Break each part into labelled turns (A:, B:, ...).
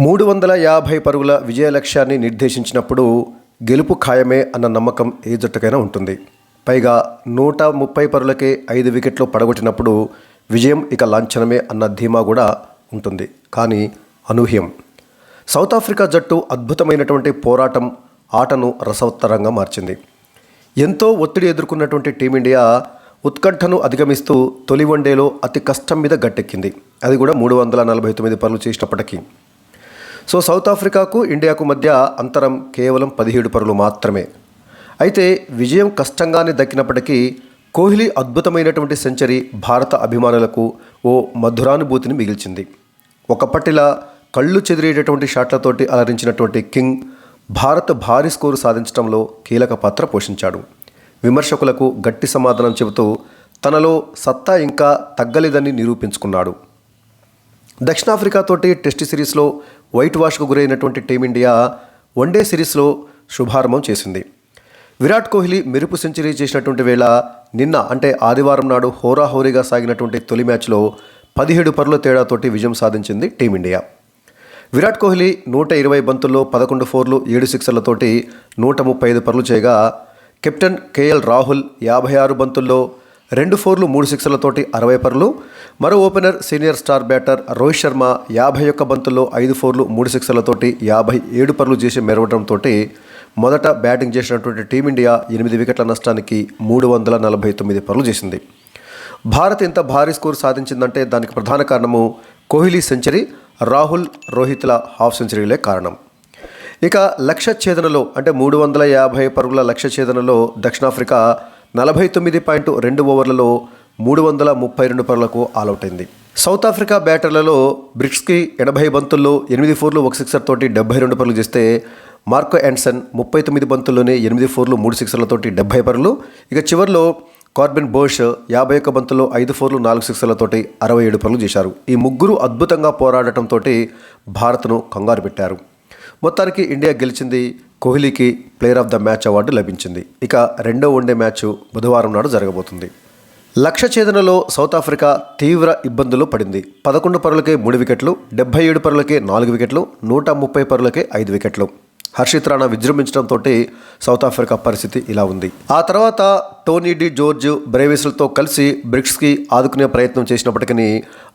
A: మూడు వందల యాభై పరుగుల విజయ లక్ష్యాన్ని నిర్దేశించినప్పుడు గెలుపు ఖాయమే అన్న నమ్మకం ఏ జట్టుకైనా ఉంటుంది. పైగా నూట ముప్పై పరులకే ఐదు వికెట్లు పడగొట్టినప్పుడు విజయం ఇక లాంఛనమే అన్న ధీమా కూడా ఉంటుంది. కానీ అనూహ్యం. సౌత్ ఆఫ్రికా జట్టు అద్భుతమైనటువంటి పోరాటం ఆటను రసవత్తరంగా మార్చింది. ఎంతో ఒత్తిడి ఎదుర్కొన్నటువంటి టీమిండియా ఉత్కంఠను అధిగమిస్తూ తొలి వన్డేలో అతి కష్టం మీద గట్టెక్కింది. అది కూడా మూడు వందల నలభై తొమ్మిది పనులు చేసినప్పటికీ. సో సౌత్ ఆఫ్రికాకు ఇండియాకు మధ్య అంతరం కేవలం పదిహేడు పరులు మాత్రమే. అయితే విజయం కష్టంగానే దక్కినప్పటికీ కోహ్లీ అద్భుతమైనటువంటి సెంచరీ భారత అభిమానులకు ఓ మధురానుభూతిని మిగిల్చింది. ఒకప్పటిలా కళ్ళు చెదిరేటటువంటి షాట్లతోటి అలరించినటువంటి కింగ్ భారత్ భారీ స్కోరు సాధించడంలో కీలక పాత్ర పోషించాడు. విమర్శకులకు గట్టి సమాధానం చెబుతూ తనలో సత్తా ఇంకా తగ్గలేదని నిరూపించుకున్నాడు. దక్షిణాఫ్రికాతోటి టెస్ట్ సిరీస్లో వైట్ వాష్కు గురైనటువంటి టీమిండియా వన్డే సిరీస్లో శుభారంభం చేసింది. విరాట్ కోహ్లీ మెరుపు సెంచరీ చేసినటువంటి వేళ నిన్న అంటే ఆదివారం నాడు హోరాహోరీగా సాగినటువంటి తొలి మ్యాచ్లో పదిహేడు పరుల తేడాతోటి విజయం సాధించింది టీమిండియా. విరాట్ కోహ్లీ నూట ఇరవై బంతుల్లో పదకొండు ఫోర్లు ఏడు సిక్సర్లతోటి నూట ముప్పై ఐదు పరులు చేయగా కెప్టెన్ కేఎల్ రాహుల్ యాభై ఆరు బంతుల్లో రెండు ఫోర్లు మూడు సిక్స్లతోటి అరవై పరులు. మరో opener senior star batter Rohit Sharma యాభై ఒక్క బంతుల్లో ఐదు ఫోర్లు మూడు సిక్స్లతోటి యాభై ఏడు పరులు చేసి మెరవడంతో మొదట బ్యాటింగ్ చేసినటువంటి టీమిండియా ఎనిమిది వికెట్ల నష్టానికి మూడు వందల నలభై తొమ్మిది పరులు చేసింది. భారత్ ఇంత భారీ స్కోర్ సాధించిందంటే దానికి ప్రధాన కారణము కోహ్లీ సెంచరీ రాహుల్ రోహిత్ల హాఫ్ సెంచరీలే కారణం. ఇక లక్ష్య ఛేదనలో అంటే మూడు వందల యాభై పరుగుల లక్ష్య ఛేదనలో దక్షిణాఫ్రికా నలభై తొమ్మిది పాయింట్ రెండు ఓవర్లలో మూడు వందల ముప్పై రెండు పరులకు ఆల్అవుట్ అయింది సౌత్ ఆఫ్రికా బ్యాటర్లలో బ్రిక్స్కి ఎనభై బంతుల్లో ఎనిమిది ఫోర్లు ఒక సిక్సర్ తోటి డెబ్బై రెండు పరులు చేస్తే మార్కో యాండ్సన్ ముప్పై తొమ్మిది బంతుల్లోనే ఎనిమిది ఫోర్లు మూడు సిక్సర్లతోటి డెబ్బై పరులు. ఇక చివరిలో కార్బిన్ బోష్ యాభై ఒక్క బంతుల్లో ఐదు ఫోర్లు నాలుగు సిక్సర్లతోటి అరవై ఏడు పనులు చేశారు. ఈ ముగ్గురు అద్భుతంగా పోరాడటంతో భారత్ను కంగారు పెట్టారు. మొత్తానికి ఇండియా గెలిచింది కోహ్లీకి player of the match award లభించింది. ఇక రెండో వన్డే మ్యాచ్ బుధవారం నాడు జరగబోతుంది. లక్ష్య ఛేదనలో సౌత్ ఆఫ్రికా తీవ్ర ఇబ్బందులు పడింది. పదకొండు పరులకే మూడు వికెట్లు డెబ్బై ఏడు పరులకే నాలుగు వికెట్లు నూట ముప్పై పరులకే ఐదు వికెట్లు. హర్షిత్ రాణా విజృంభించడంతో సౌత్ ఆఫ్రికా పరిస్థితి ఇలా ఉంది. ఆ తర్వాత టోనీ డి జోర్జ్ బ్రేవిస్లతో కలిసి బ్రిక్స్కి ఆదుకునే ప్రయత్నం చేసినప్పటికీ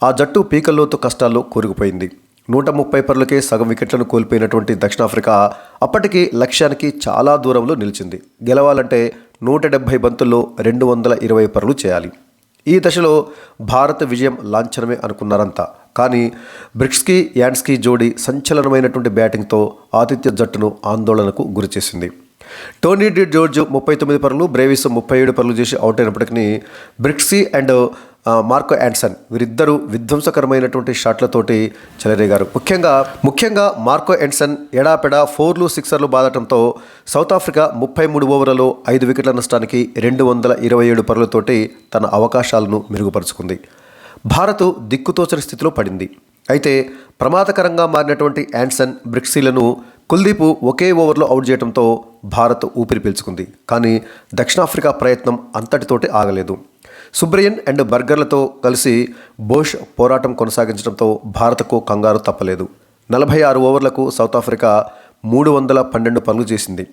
A: ఆ జట్టు పీకల్లోతు కష్టాల్లో కూరుకుపోయింది. నూట ముప్పై పరులకే సగం వికెట్లను కోల్పోయినటువంటి దక్షిణాఫ్రికా అప్పటికి లక్ష్యానికి చాలా దూరంలో నిలిచింది. గెలవాలంటే నూట డెబ్బై బంతుల్లో రెండు వందల ఇరవై పరులు చేయాలి. ఈ దశలో భారత విజయం లాంఛనమే అనుకున్నారంతా. కానీ బ్రిక్స్కి యాండ్స్కి జోడీ సంచలనమైనటువంటి బ్యాటింగ్తో ఆతిథ్య జట్టును ఆందోళనకు గురిచేసింది. టోనీ డి జోర్జ్ ముప్పై తొమ్మిది పరులు బ్రేవిస్ ముప్పై ఏడు పరులు చేసి అవుట్ అయినప్పటికీ బ్రిక్సీ అండ్ మార్కో యాండ్సన్ వీరిద్దరూ విధ్వంసకరమైనటువంటి షాట్లతోటి చెలరేగారు. ముఖ్యంగా ముఖ్యంగా మార్కో యాండ్సన్ ఎడాపెడా ఫోర్లు సిక్సర్లు బాదటంతో సౌత్ ఆఫ్రికా ముప్పై మూడు ఓవర్లలో ఐదు వికెట్ల నష్టానికి రెండు వందల ఇరవై ఏడు పరులతోటి తన అవకాశాలను మెరుగుపరుచుకుంది. భారత్ దిక్కుతోచని స్థితిలో పడింది. అయితే ప్రమాదకరంగా మారినటువంటి యాండ్సన్ బ్రిక్సీలను కుల్దీప్ ఒకే ఓవర్లో అవుట్ చేయడంతో భారత్ ఊపిరి పీల్చుకుంది. కానీ దక్షిణాఫ్రికా ప్రయత్నం అంతటితోటి ఆగలేదు. సుబ్రియన్ అండ్ బర్గర్లతో కలిసి బోష్ పోరాటం కొనసాగించడంతో భారత్కు కంగారు తప్పలేదు. నలభై ఆరు ఓవర్లకు సౌత్ ఆఫ్రికా మూడు వందల పన్నెండు పనులు చేసింది.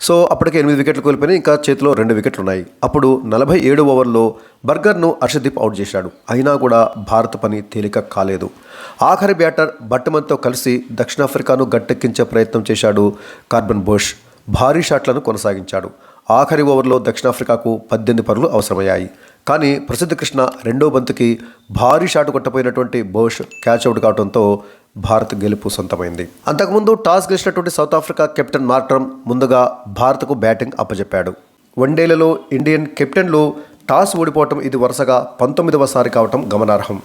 A: సో అప్పటికే ఎనిమిది వికెట్లు కోల్పోయినాయి ఇంకా చేతిలో రెండు వికెట్లు ఉన్నాయి అప్పుడు నలభై ఏడు ఓవర్లో బర్గర్ను అర్షదీప్ అవుట్ చేశాడు. అయినా కూడా భారత్ పని తేలిక కాలేదు. ఆఖరి బ్యాటర్ బట్టమన్తో కలిసి దక్షిణాఫ్రికాను గట్టెక్కించే ప్రయత్నం చేశాడు కార్బన్ బోష్. భారీ షాట్లను కొనసాగించాడు. ఆఖరి ఓవర్లో దక్షిణాఫ్రికాకు పద్దెనిమిది పరులు అవసరమయ్యాయి. కానీ ప్రసిద్ధ కృష్ణ రెండో బంతుకి భారీ షాట్ కొట్టపోయినటువంటి బోష్ క్యాచ్ అవుట్ కావడంతో భారత్ గెలుపు సొంతమైంది. అంతకుముందు టాస్ గెలిచినటువంటి సౌత్ ఆఫ్రికా కెప్టెన్ మార్టరం ముందుగా భారత్కు బ్యాటింగ్ అప్పజెప్పాడు. వన్డేలలో ఇండియన్ కెప్టెన్లు టాస్ ఓడిపోవటం ఇది వరుసగా పంతొమ్మిదవసారి కావటం గమనార్హం.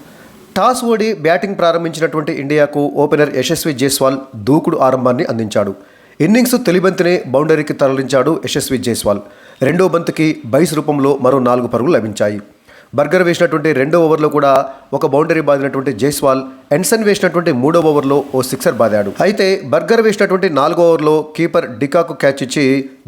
A: టాస్ ఓడి బ్యాటింగ్ ప్రారంభించినటువంటి ఇండియాకు ఓపెనర్ యశస్వి జైస్వాల్ దూకుడు ఆరంభాన్ని అందించాడు. ఇన్నింగ్స్ తొలిబంతినే బౌండరీకి తరలించాడు యశస్వి జైస్వాల్. రెండో బంతికి బైస్ రూపంలో మరో నాలుగు పరుగులు లభించాయి. బర్గర్ వేసినటువంటి రెండో ఓవర్లో కూడా ఒక బౌండరీ బాదినటువంటి జైస్వాల్ ఎన్సన్ వేసినటువంటి మూడో ఓవర్లో ఓ సిక్సర్ బాదాడు. అయితే బర్గర్ వేసినటువంటి నాలుగో ఓవర్లో కీపర్ డికాకు క్యాచ్ ఇచ్చి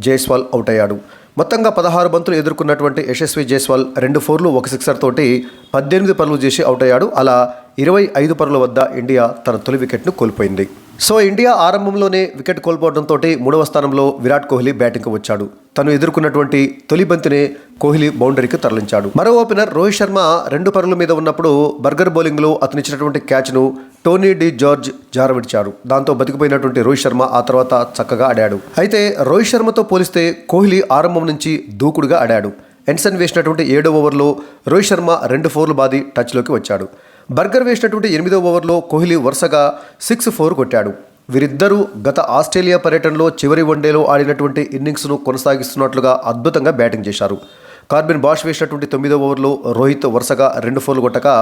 A: జైస్వాల్ అవుట్ అయ్యాడు మొత్తంగా పదహారు బంతులు ఎదుర్కొన్నటువంటి యశస్వి జైస్వాల్ రెండు ఫోర్లు ఒక సిక్సర్ తోటి పద్దెనిమిది పనులు చేసి అవుట్ అయ్యాడు అలా ఇరవై ఐదు పరుల వద్ద ఇండియా తన తొలి వికెట్ను కోల్పోయింది. సో ఇండియా ఆరంభంలోనే వికెట్ కోల్పోవడంతో మూడవ స్థానంలో విరాట్ కోహ్లీ బ్యాటింగ్కు వచ్చాడు. తను ఎదుర్కొన్నటువంటి తొలి బంతినే కోహ్లీ బౌండరీకి తరలించాడు. మరో ఓపెనర్ రోహిత్ శర్మ రెండు పరుగుల మీద ఉన్నప్పుడు బర్గర్ బౌలింగ్లో అతను ఇచ్చినటువంటి క్యాచ్ను టోనీ డి జార్జ్ జారవిడిచాడు. దాంతో బతికిపోయినటువంటి రోహిత్ శర్మ ఆ తర్వాత చక్కగా ఆడాడు. అయితే రోహిత్ శర్మతో పోలిస్తే కోహ్లీ ఆరంభం నుంచి దూకుడుగా ఆడాడు. ఎన్సన్ వేసినటువంటి ఏడో ఓవర్లో రోహిత్ శర్మ రెండు ఫోర్లు బాది టచ్లోకి వచ్చాడు. బర్గర్ వేసినటువంటి ఎనిమిదో ఓవర్లో కోహ్లీ వరుసగా సిక్స్ ఫోర్ కొట్టాడు. వీరిద్దరూ గత ఆస్ట్రేలియా పర్యటనలో చివరి వన్డేలో ఆడినటువంటి ఇన్నింగ్స్ను కొనసాగిస్తున్నట్లుగా అద్భుతంగా బ్యాటింగ్ చేశారు. కార్బిన్ బాష్ వేసినటువంటి తొమ్మిదో ఓవర్లో రోహిత్ వరుసగా రెండు ఫోర్లు కొట్టగా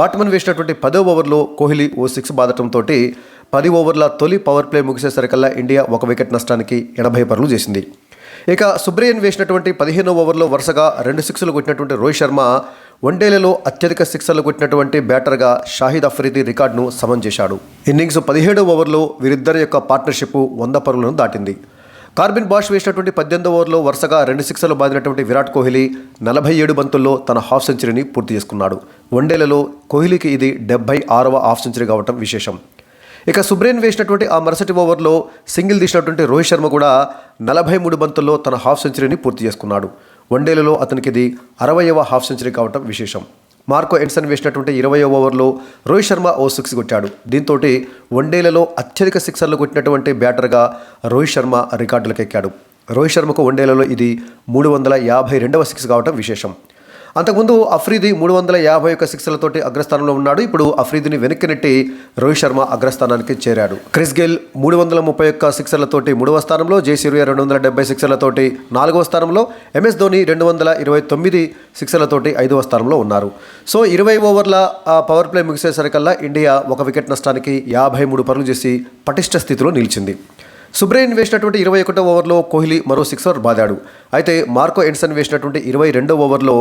A: బాట్మన్ వేసినటువంటి పదో ఓవర్లో కోహ్లీ ఓ సిక్స్ బాధటంతో పది ఓవర్ల తొలి పవర్ ప్లే ముగిసేసరికల్లా ఇండియా ఒక వికెట్ నష్టానికి ఎనభై పరులు చేసింది. ఇక సుబ్రియన్ వేసినటువంటి పదిహేనో ఓవర్లో వరుసగా రెండు సిక్స్లు కొట్టినటువంటి రోహిత్ శర్మ వన్డేలలో అత్యధిక సిక్సర్లు కొట్టినటువంటి బ్యాటర్గా షాహిద్ అఫ్రీది రికార్డును సమన్ చేశాడు. ఇన్నింగ్స్ పదిహేడో ఓవర్లో వీరిద్దరి యొక్క పార్ట్నర్షిప్ వంద పరుగులను దాటింది. కార్బిన్ బాష్ వేసినటువంటి పద్దెనిమిదో ఓవర్లో వరుసగా రెండు సిక్సర్లు బాదినటువంటి విరాట్ కోహ్లీ నలభై ఏడు బంతుల్లో తన హాఫ్ సెంచరీని పూర్తి చేసుకున్నాడు. వన్డేలలో కోహ్లీకి ఇది డెబ్బై ఆరవ హాఫ్ సెంచరీ కావటం విశేషం. ఇక సుబ్రేన్ వేసినటువంటి ఆ మరుసటి ఓవర్లో సింగిల్ తీసినటువంటి రోహిత్ శర్మ కూడా నలభై మూడు బంతుల్లో తన హాఫ్ సెంచరీని పూర్తి చేసుకున్నాడు. వన్డేలలో అతనికి ఇది అరవయవ హాఫ్ సెంచరీ కావటం విశేషం. మార్కో ఎన్సన్ వేసినటువంటి ఇరవై ఓవర్లో రోహిత్ శర్మ ఓ సిక్స్ కొట్టాడు. దీంతో వన్డేలలో అత్యధిక సిక్సర్లు కొట్టినటువంటి బ్యాటర్గా రోహిత్ శర్మ రికార్డులకు ఎక్కాడు రోహిత్ శర్మకు వన్డేలలో ఇది మూడు వందల యాభై రెండవ సిక్స్ కావటం విశేషం. అంతకుముందు అఫ్రీది మూడు వందల యాభై ఒక్క సిక్స్లతోటి అగ్రస్థానంలో ఉన్నాడు. ఇప్పుడు అఫ్రీదిని వెనక్కి నెట్టి రోహిత్ శర్మ అగ్రస్థానానికి చేరాడు. క్రిస్ గేల్ మూడు వందల ముప్పై ఒక్క సిక్సర్లతోటి మూడవ స్థానంలో జయసూర్య రెండు వందల డెబ్బై సిక్సర్లతోటి నాలుగవ స్థానంలో ఎంఎస్ ధోని రెండు వందల ఇరవై తొమ్మిది సిక్సర్లతోటి ఐదవ స్థానంలో ఉన్నారు. సో ఇరవై ఓవర్ల పవర్ ప్లే ముగిసేసరికల్లా ఇండియా ఒక వికెట్ నష్టానికి యాభై మూడు పరులు చేసి పటిష్ట స్థితిలో నిలిచింది. సుబ్రెయిన్ వేసినటువంటి ఇరవై ఒకటో ఓవర్లో కోహ్లీ మరో సిక్సర్ బాదాడు. అయితే మార్కో ఎన్సన్ వేసినటువంటి ఇరవై రెండో ఓవర్లో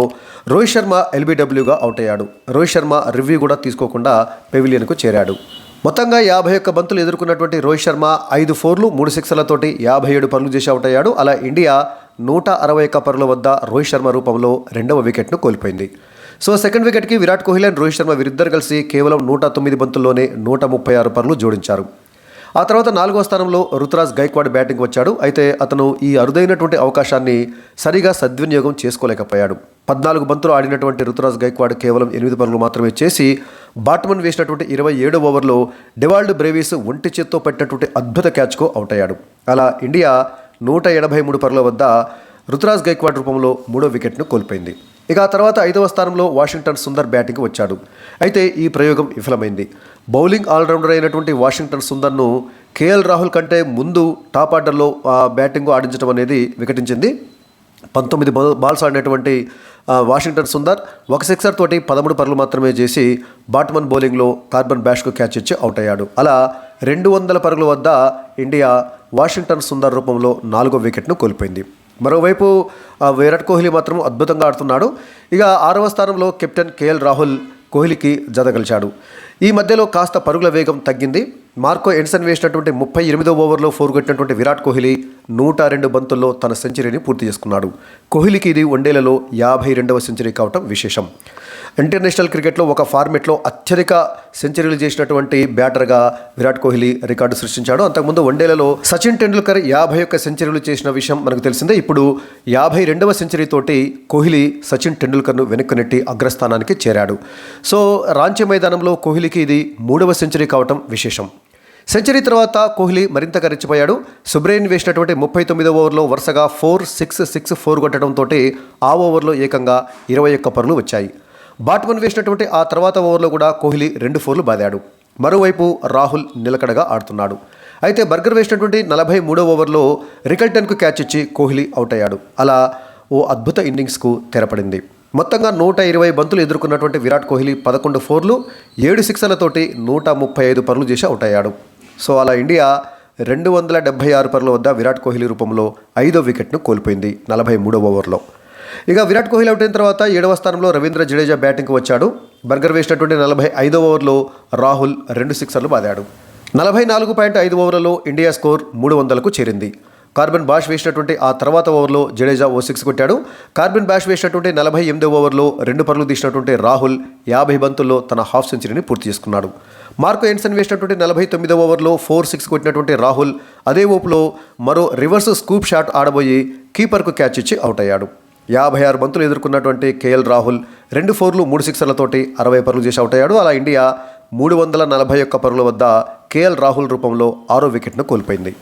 A: రోహిత్ శర్మ ఎల్బీడబ్ల్యూగా అవుట్ అయ్యాడు రోహిత్ శర్మ రివ్యూ కూడా తీసుకోకుండా పెవిలియన్కు చేరాడు. మొత్తంగా యాభై ఒక్క బంతులు ఎదుర్కొన్నటువంటి రోహిత్ శర్మ ఐదు ఫోర్లు మూడు సిక్సర్లతోటి యాభై ఏడు పనులు చేసి అవుట్ అయ్యాడు అలా ఇండియా నూట అరవై ఒక్క పరుల వద్ద రోహిత్ శర్మ రూపంలో రెండవ వికెట్ను కోల్పోయింది. సో సెకండ్ వికెట్కి విరాట్ కోహ్లీ అండ్ రోహిత్ శర్మ వీరిద్దరు కలిసి కేవలం నూట తొమ్మిది బంతుల్లోనే నూట ముప్పై ఆరు పరులు జోడించారు. ఆ తర్వాత నాలుగో స్థానంలో రుతురాజ్ గైక్వాడ్ బ్యాటింగ్ వచ్చాడు. అయితే అతను ఈ అరుదైనటువంటి అవకాశాన్ని సరిగా సద్వినియోగం చేసుకోలేకపోయాడు. పద్నాలుగు బంతులు ఆడినటువంటి రుతురాజ్ గైక్వాడ్ కేవలం ఎనిమిది పనులు మాత్రమే చేసి బాట్మన్ వేసినటువంటి ఇరవై ఏడో ఓవర్లో డెవాల్డ్ బ్రేవీస్ ఒంటి చేత్తో పెట్టినటువంటి అద్భుత క్యాచ్కు అవుట్ అయ్యాడు అలా ఇండియా నూట ఎనభై మూడు పరుల వద్ద రుతురాజ్ గైక్వాడ్ రూపంలో మూడో వికెట్ను కోల్పోయింది. ఇక ఆ తర్వాత ఐదవ స్థానంలో వాషింగ్టన్ సుందర్ బ్యాటింగ్ వచ్చాడు. అయితే ఈ ప్రయోగం విఫలమైంది. బౌలింగ్ ఆల్రౌండర్ అయినటువంటి వాషింగ్టన్ సుందర్ను కేఎల్ రాహుల్ కంటే ముందు టాప్ ఆర్డర్లో బ్యాటింగ్ ఆడించడం అనేది వికటించింది. పంతొమ్మిది బాల్స్ ఆడినటువంటి వాషింగ్టన్ సుందర్ ఒక సిక్సర్ తోటి పదమూడు పరుగులు మాత్రమే చేసి బాట్మన్ బౌలింగ్లో కార్బన్ బ్యాష్కు క్యాచ్ ఇచ్చి అవుట్ అయ్యాడు. అలా రెండు వందల పరుగుల వద్ద ఇండియా వాషింగ్టన్ సుందర్ రూపంలో నాలుగో వికెట్ను కోల్పోయింది. మరోవైపు విరాట్ కోహ్లీ మాత్రం అద్భుతంగా ఆడుతున్నాడు. ఇక ఆరవ స్థానంలో కెప్టెన్ కేఎల్ రాహుల్ కోహ్లీకి జతగలిచాడు. ఈ మధ్యలో కాస్త పరుగుల వేగం తగ్గింది. మార్కో ఎన్సన్ వేసినటువంటి ముప్పై ఎనిమిదో ఓవర్లో ఫోర్ కొట్టినటువంటి విరాట్ కోహ్లీ నూట రెండు బంతుల్లో తన సెంచరీని పూర్తి చేసుకున్నాడు. కోహ్లీకి ఇది వన్డేలలో యాభై రెండవ సెంచరీ కావటం విశేషం. ఇంటర్నేషనల్ క్రికెట్లో ఒక ఫార్మెట్లో అత్యధిక సెంచరీలు చేసినటువంటి బ్యాటర్గా విరాట్ కోహ్లీ రికార్డు సృష్టించాడు. అంతకుముందు వన్డేలలో సచిన్ టెండూల్కర్ యాభై ఒక్క సెంచరీలు చేసిన విషయం మనకు తెలిసిందే. ఇప్పుడు యాభై రెండవ సెంచరీతోటి కోహ్లీ సచిన్ టెండూల్కర్ను వెనక్కి నెట్టి అగ్రస్థానానికి చేరాడు. సో రాంచీ మైదానంలో కోహ్లీ కోహ్లీకి ఇది మూడవ సెంచరీ కావటం విశేషం. సెంచరీ తర్వాత కోహ్లీ మరింతగా రెచ్చిపోయాడు సుబ్రెయిన్ వేసినటువంటి ముప్పై తొమ్మిదో ఓవర్లో వరుసగా ఫోర్ సిక్స్ సిక్స్ ఫోర్ కొట్టడంతో ఆ ఓవర్లో ఏకంగా ఇరవై ఒక్క పరులు వచ్చాయి. బాట్మన్ వేసినటువంటి ఆ తర్వాత ఓవర్లో కూడా కోహ్లీ రెండు ఫోర్లు బాదాడు. మరోవైపు రాహుల్ నిలకడగా ఆడుతున్నాడు. అయితే బర్గర్ వేసినటువంటి నలభై మూడో ఓవర్లో రికల్టన్కు క్యాచ్ ఇచ్చి కోహ్లీ అవుట్ అయ్యాడు. అలా ఓ అద్భుత ఇన్నింగ్స్కు తెరపడింది. మొత్తంగా నూట ఇరవై బంతులు ఎదుర్కొన్నటువంటి విరాట్ కోహ్లీ పదకొండు ఫోర్లు ఏడు సిక్సర్లతోటి నూట ముప్పై ఐదు పరులు చేసి అవుట్ అయ్యాడు. సో అలా ఇండియా రెండు వందల డెబ్బై ఆరు పరుల వద్ద విరాట్ కోహ్లీ రూపంలో ఐదో వికెట్ను కోల్పోయింది నలభై మూడో ఓవర్లో. ఇక విరాట్ కోహ్లీ అవుట్ అయిన తర్వాత ఏడవ స్థానంలో రవీంద్ర జడేజా బ్యాటింగ్కి వచ్చాడు. బర్గర్ వేసినటువంటి నలభై ఐదో ఓవర్లో రాహుల్ రెండు సిక్సర్లు బాదాడు. నలభై నాలుగు పాయింట్ ఐదు ఓవర్లలో ఇండియా స్కోర్ మూడు వందలకు చేరింది. కార్బన్ బాష్ వేసినటువంటి ఆ తర్వాత ఓవర్లో జడేజా ఓ సిక్స్ కొట్టాడు. కార్బన్ బాష్ వేసినటువంటి నలభై ఎనిమిదో ఓవర్లో రెండు పరుగులు తీసినటువంటి రాహుల్ యాభై బంతుల్లో తన హాఫ్ సెంచరీని పూర్తి చేసుకున్నాడు. మార్కో ఎన్సన్ వేసినటువంటి నలభై తొమ్మిదో ఓవర్లో ఫోర్ సిక్స్ కొట్టినటువంటి రాహుల్ అదే ఓపులో మరో రివర్స్ స్కూప్ షాట్ ఆడబోయి కీపర్కు క్యాచ్ ఇచ్చి అవుట్ అయ్యాడు. యాభై ఆరు బంతులు ఎదుర్కొన్నటువంటి కేఎల్ రాహుల్ రెండు ఫోర్లు మూడు సిక్సర్లతోటి అరవై పరులు చేసి అవుట్ అయ్యాడు. అలా ఇండియా మూడు వందల నలభై ఒక్క పరుగుల వద్ద కేఎల్ రాహుల్ రూపంలో ఆరో వికెట్ను కోల్పోయింది.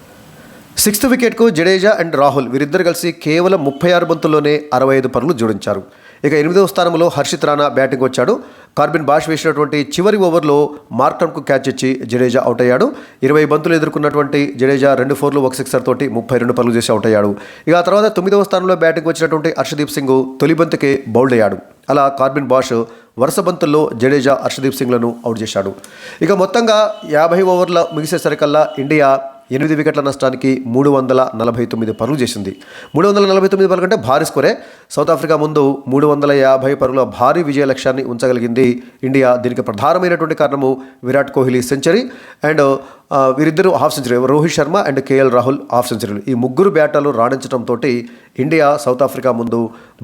A: సిక్స్త్ వికెట్కు జడేజా అండ్ రాహుల్ వీరిద్దరు కలిసి కేవలం ముప్పై ఆరు బంతుల్లోనే అరవై ఐదు పరుగులు జోడించారు. ఇక ఎనిమిదవ స్థానంలో హర్షిత్ రాణా బ్యాటింగ్ వచ్చాడు. కార్బిన్ బాష్ వేసినటువంటి చివరి ఓవర్లో మార్టన్కు క్యాచ్ ఇచ్చి జడేజా అవుట్ అయ్యాడు. ఇరవై బంతులు ఎదుర్కొన్నటువంటి జడేజా రెండు ఫోర్లు ఒక సిక్సర్ తోటి ముప్పై రెండు పరుగులు చేసి అవుట్ అయ్యాడు. ఇక ఆ తర్వాత తొమ్మిదవ స్థానంలో బ్యాటింగ్ వచ్చినటువంటి హర్షదీప్ సింగ్ తొలి బంతికి బౌల్డ్ అయ్యాడు. అలా కార్బిన్ బాష్ వరుస బంతుల్లో జడేజా హర్షదీప్ సింగ్లను అవుట్ చేశాడు. ఇక మొత్తంగా యాభై ఓవర్ల ముగిసేసరికల్లా ఇండియా ఎనిమిది వికెట్ల నష్టానికి మూడు వందల నలభై తొమ్మిది పరుగులు చేసింది. మూడు వందల నలభై తొమ్మిది పరుగులు అంటే భారీ స్కోరే. సౌత్ ఆఫ్రికా ముందు మూడు వందల యాభై పరుగుల భారీ విజయ లక్ష్యాన్ని ఉంచగలిగింది ఇండియా. దీనికి ప్రధానమైనటువంటి కారణము విరాట్ కోహ్లీ సెంచరీ. అండ్ వీరిద్దరూ half century. Rohit Sharma and KL Rahul half సెంచరీలు. ఈ ముగ్గురు బ్యాటర్లు రాణించడంతో ఇండియా సౌత్ ఆఫ్రికా ముందు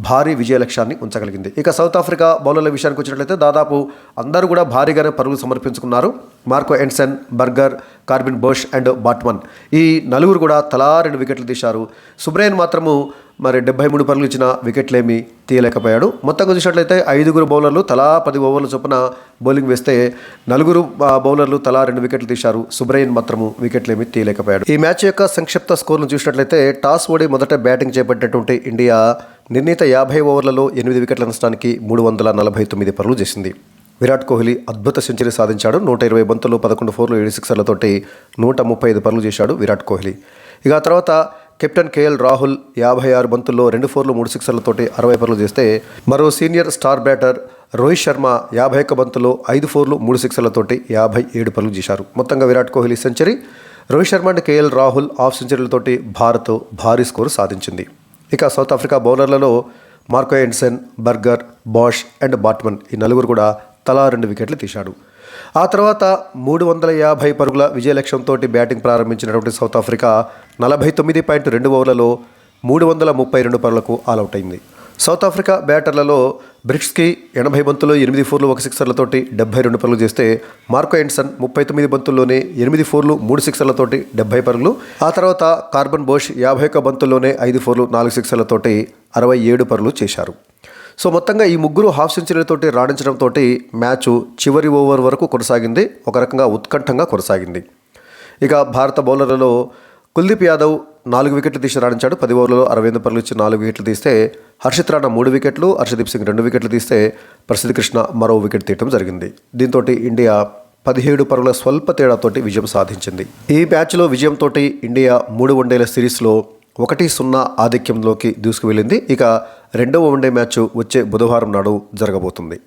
A: భారీ విజయ లక్ష్యాన్ని ఉంచగలిగింది. ఇక సౌత్ ఆఫ్రికా బౌలర్ల విషయానికి వచ్చినట్లయితే దాదాపు అందరూ కూడా భారీగానే పరుగులు సమర్పించుకున్నారు. Marco Jansen Burger Corbin Bosch and Baartman. ఈ నలుగురు కూడా తలా రెండు వికెట్లు తీశారు. సుబ్రయన్ మాత్రము మరి డెబ్బై మూడు పరుగులు ఇచ్చిన వికెట్లేమీ తీయలేకపోయాడు. మొత్తంగా చూసినట్లయితే ఐదుగురు బౌలర్లు తలా పది ఓవర్ల చొప్పున బౌలింగ్ వేస్తే నలుగురు బౌలర్లు తలా రెండు వికెట్లు తీశారు. సుబ్రయన్ మాత్రము వికెట్లేమీ తీయలేకపోయాడు. ఈ మ్యాచ్ యొక్క సంక్షిప్త స్కోర్ను చూసినట్లయితే టాస్ ఓడి మొదట బ్యాటింగ్ చేపట్టినటువంటి ఇండియా నిర్ణీత యాభై ఓవర్లలో ఎనిమిది వికెట్ల నష్టానికి మూడు వందల నలభై తొమ్మిది పరుగులు చేసింది. విరాట్ కోహ్లీ అద్భుత సెంచరీ సాధించాడు. నూట ఇరవై బంతులు పదకొండు ఫోర్లు ఏడు సిక్సర్లతోటి నూట ముప్పై ఐదు పరుగులు చేశాడు విరాట్ కోహ్లీ. ఇక తర్వాత కెప్టెన్ కేఎల్ రాహుల్ యాభై ఆరు బంతుల్లో రెండు ఫోర్లు మూడు సిక్సర్లతోటి అరవై పరులు చేస్తే మరో senior star batter Rohit Sharma యాభై ఒక్క బంతుల్లో ఐదు ఫోర్లు మూడు సిక్సర్లతోటి యాభై ఏడు పరులు చేశారు. మొత్తంగా Virat Kohli century Rohit Sharma and K L Rahul half సెంచరీలతోటి Bharat భారీ స్కోరు సాధించింది. ఇక సౌత్ ఆఫ్రికా బౌలర్లలో Marco Jansen Burger Bosch and Baartman ఈ నలుగురు కూడా తలా రెండు వికెట్లు తీశాడు ఆ తర్వాత మూడు వందల యాభై పరుగుల విజయలక్ష్యంతో బ్యాటింగ్ ప్రారంభించినటువంటి సౌత్ ఆఫ్రికా నలభై తొమ్మిది పాయింట్ రెండు ఓవర్లలో మూడు వందల ముప్పై రెండు పరులకు ఆల్అవుట్ అయింది సౌత్ ఆఫ్రికా బ్యాటర్లలో బ్రిక్స్కి ఎనభై బంతుల్లో ఎనిమిది ఫోర్లు ఒక సిక్సర్లతోటి డెబ్బై రెండు పరుగులు చేస్తే మార్కో ఎండ్సన్ ముప్పై తొమ్మిది బంతుల్లోనే ఎనిమిది ఫోర్లు మూడు సిక్సర్లతోటి డెబ్బై పరుగులు. ఆ తర్వాత కార్బన్ బోష్ యాభై ఒక్క బంతుల్లోనే ఐదు ఫోర్లు నాలుగు సిక్సర్లతోటి అరవై ఏడు పరుగులు చేశారు. సో మొత్తంగా ఈ ముగ్గురు హాఫ్ సెంచరీలతోటి రాణించడంతో మ్యాచ్ చివరి ఓవర్ వరకు కొనసాగింది. ఒక రకంగా ఉత్కంఠంగా కొనసాగింది. ఇక భారత బౌలర్లలో కుల్దీప్ యాదవ్ నాలుగు వికెట్లు తీసి రాణించాడు. పది ఓవర్లలో అరవై పర్లు పరుగులు ఇచ్చి నాలుగు వికెట్లు తీస్తే హర్షిత్ రాణా మూడు వికెట్లు హర్షదీప్ సింగ్ రెండు వికెట్లు తీస్తే ప్రసిద్ధ్ కృష్ణ మరో వికెట్ తీయటం జరిగింది. దీంతో ఇండియా పదిహేడు పరుగుల స్వల్ప తేడాతోటి విజయం సాధించింది. ఈ మ్యాచ్లో విజయంతో ఇండియా మూడు వన్డేల సిరీస్లో ఒకటి సున్నా ఆధిక్యంలోకి దూసుకువెళ్ళింది. ఇక రెండవ వన్డే మ్యాచ్ వచ్చే బుధవారం నాడు జరగబోతుంది.